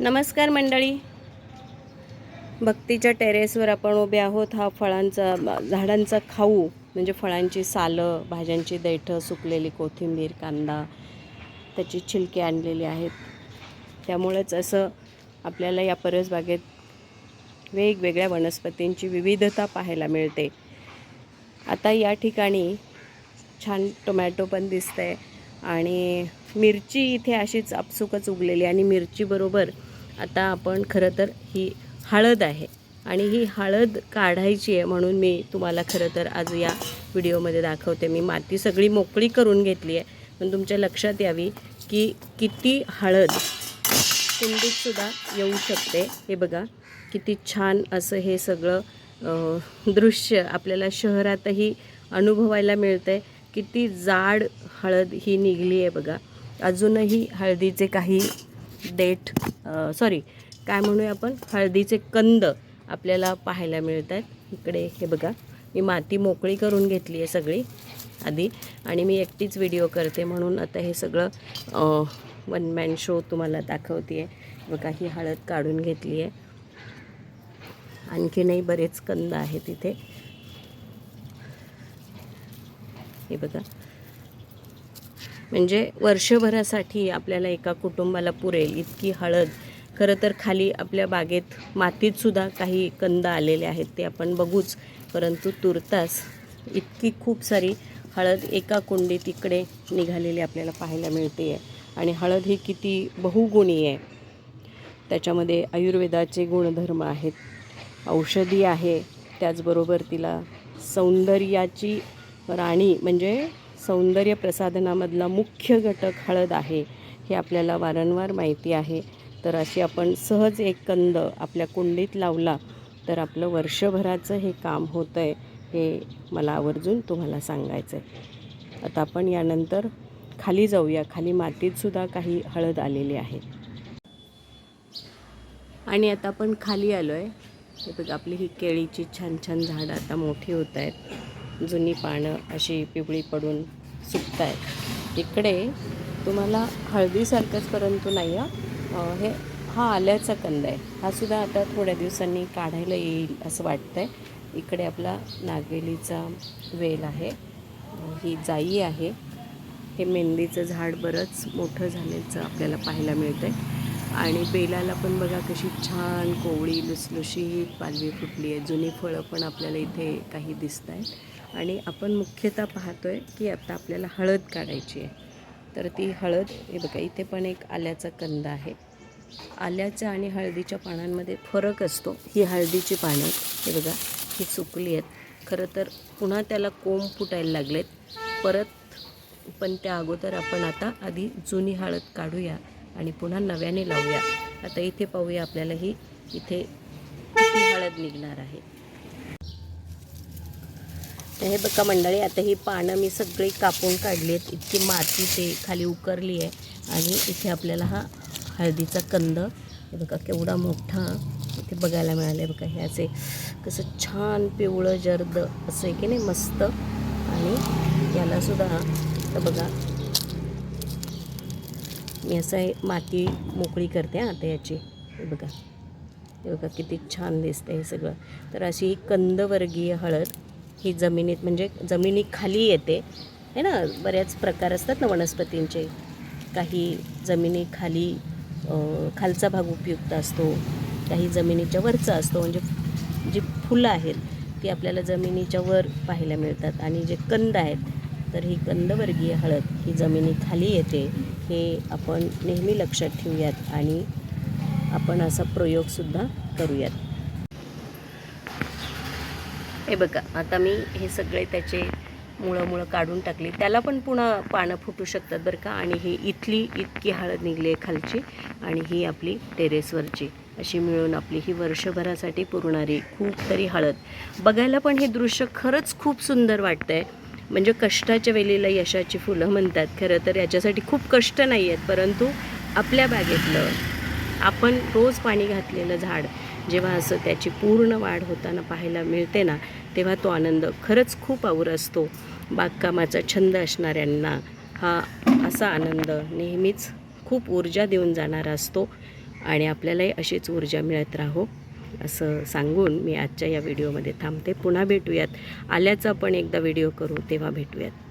नमस्कार मंडळी. भक्तीच्या टेरेसवर आपण उभे आहोत. हा फळांचा झाडांचा खाऊ म्हणजे फळांची सालं भाज्यांची देठं सुकलेली कोथिंबीर कांदा त्याची छिलके आणलेली आहेत. त्यामुळेच असं आपल्याला या परसबागेत वेगवेगळ्या वनस्पतींची विविधता पाहायला मिळते. आता या ठिकाणी छान टोमॅटो पण दिसतंय आणि मिरची इथे अशीच आपसुकच उगलेली आणि मिरचीबरोबर आता आपण खरं तर ही हळद आहे. आणि ही हळद काढायची आहे म्हणून मी तुम्हाला खरं तर आज या व्हिडिओमध्ये दाखवते. मी माती सगळी मोकळी करून घेतली आहे. पण तुमच्या लक्षात यावी की किती हळद कुंडीतसुद्धा येऊ शकते. हे बघा किती छान असं हे सगळं दृश्य आपल्याला शहरातही अनुभवायला मिळतं आहे किती जाड हळद ही निघली आहे बघा. अजूनही हळदीचे काही देठ सॉरी काय म्हणूया आपण? हळदीचे कंद आपल्याला पाहायला मिळत आहेत इकडे हे बघा मी माती मोकळी करून घेतली आहे सगळी आधी आणि मी एकटीच व्हिडिओ करते म्हणून आता हे सगळं वन मॅन शो तुम्हाला दाखवते आहे बघा ही हळद काढून घेतली आहे. आणखीनही बरेच कंद आहेत इथे. हे बघा म्हणजे वर्षभरासाठी आपल्याला एका कुटुंबाला पुरेल इतकी हळद. खरं तर खाली आपल्या बागेत मातीतसुद्धा काही कंद आलेले आहेत ते आपण बघूच. परंतु तुर्तास इतकी खूप सारी हळद एका कुंडीत इकडे निघालेली आपल्याला पाहायला मिळते आहे आणि हळद ही किती बहुगुणी आहे. त्याच्यामध्ये आयुर्वेदाचे गुणधर्म आहेत. औषधी आहे. त्याचबरोबर तिला सौंदर्याची राणी म्हणजे सौंदर्य प्रसाधनामधला मुख्य घटक हळद आहे हे आपल्याला वारंवार माहिती आहे. तर अशी आपण सहज एक कंद आपल्या कुंडीत लावला तर आपलं वर्षभराचं हे काम होतं आहे हे मला आवर्जून तुम्हाला सांगायचं आहे आता आपण यानंतर खाली जाऊया. खाली मातीतसुद्धा काही हळद आलेली आहे. आणि आता आपण खाली आलो आहे हे बघा आपली ही केळीची छान छान झाडं आता मोठी होत आहेत. जुनी पानं अशी पिवळी पडून सुकत आहेत इकडे तुम्हाला हळदीसारखंच परंतु नाही हा. हे हा आल्याचा कंद आहे. हा सुद्धा आता थोड्या दिवसांनी काढायला येईल असं वाटतं आहे इकडे आपला नागवेलीचा वेल आहे. ही जाई आहे. हे मेंदीचं झाड बरंच मोठं झाल्याचं आपल्याला पाहायला मिळतं आहे आणि बेलाला पण बघा कशी छान कोवळी लुसलुशीत पालवी फुटली आहे. जुनी फळं पण आपल्याला इथे काही दिसत आहेत आणि आपण मुख्यतः पाहतो आहे की आता आपल्याला हळद काढायची आहे. तर ती हळद हे बघा इथे पण एक आल्याचा कंद आहे. आल्याच्या आणि हळदीच्या पानांमध्ये फरक असतो. ही हळदीची पानं हे बघा ही सुकली आहेत. खरं तर पुन्हा त्याला कोंब फुटायला लागलेत. परत पण त्या अगोदर आपण आता आधी जुनी हळद काढूया आणि पुन्हा नव्याने लावूया. आता इथे पाहूया आपल्याला ही इथे किती हळद निघणार आहे. तर हे बघा मंडळी आता ही पानं मी सगळी कापून काढली आहेत इतकी माती ते खाली उकरली आहे आणि इथे आपल्याला हा हळदीचा कंद. हे बघा केवढा मोठा इथे बघायला मिळालं आहे बघा हे असे कसं छान पिवळं जर्द असं आहे की नाही मस्त. आणि यालासुद्धा तर बघा मी असं माती मोकळी करते हां आता याची. हे बघा. हे बघा किती छान दिसतं हे सगळं. तर अशी ही कंदवर्गीय हळद. ही जमिनीत म्हणजे जमिनीखाली येते. है ना? बऱ्याच प्रकार असतात ना वनस्पतींचे. काही जमिनीखाली खालचा भाग उपयुक्त असतो. काही जमिनीच्या वरचा असतो. म्हणजे जी फुलं आहेत ती आपल्याला जमिनीच्या वर पाहायला मिळतात. आणि जे कंद आहेत तर ही कंदवर्गीय हळद ही जमिनीखाली येते. हे आपण नेहमी लक्षात ठेवूयात आणि आपण असा प्रयोगसुद्धा करूयात. हे बघा आता मी हे सगळे त्याचे मुळं मुळं काढून टाकली. त्याला पण पुन्हा पानं फुटू शकतात बरं का? आणि ही इथली इतकी हळद निघली आहे खालची आणि ही आपली टेरेसवरची. अशी मिळून आपली ही वर्षभरासाठी पुरणारी खूप तरी हळद. बघायला पण हे दृश्य खरंच खूप सुंदर वाटतं आहे म्हणजे कष्टाच्या वेळेला यशाची फुलं म्हणतात. खरं तर याच्यासाठी खूप कष्ट नाही आहेत परंतु आपल्या बागेतलं आपण रोज पाणी घातलेलं झाड जेव्हा असं त्याची पूर्ण वाढ होताना पाहायला मिळते ना तेव्हा तो आनंद खरंच खूप आवर असतो. बागकामाचा छंद असणाऱ्यांना हा असा आनंद नेहमीच खूप ऊर्जा देऊन जाणारा असतो आणि आपल्यालाही अशीच ऊर्जा मिळत राहो असं सांगून मी आजच्या या व्हिडिओमध्ये थांबते. पुन्हा भेटूयात. आल्याचा पण एकदा व्हिडिओ करू तेव्हा भेटूयात.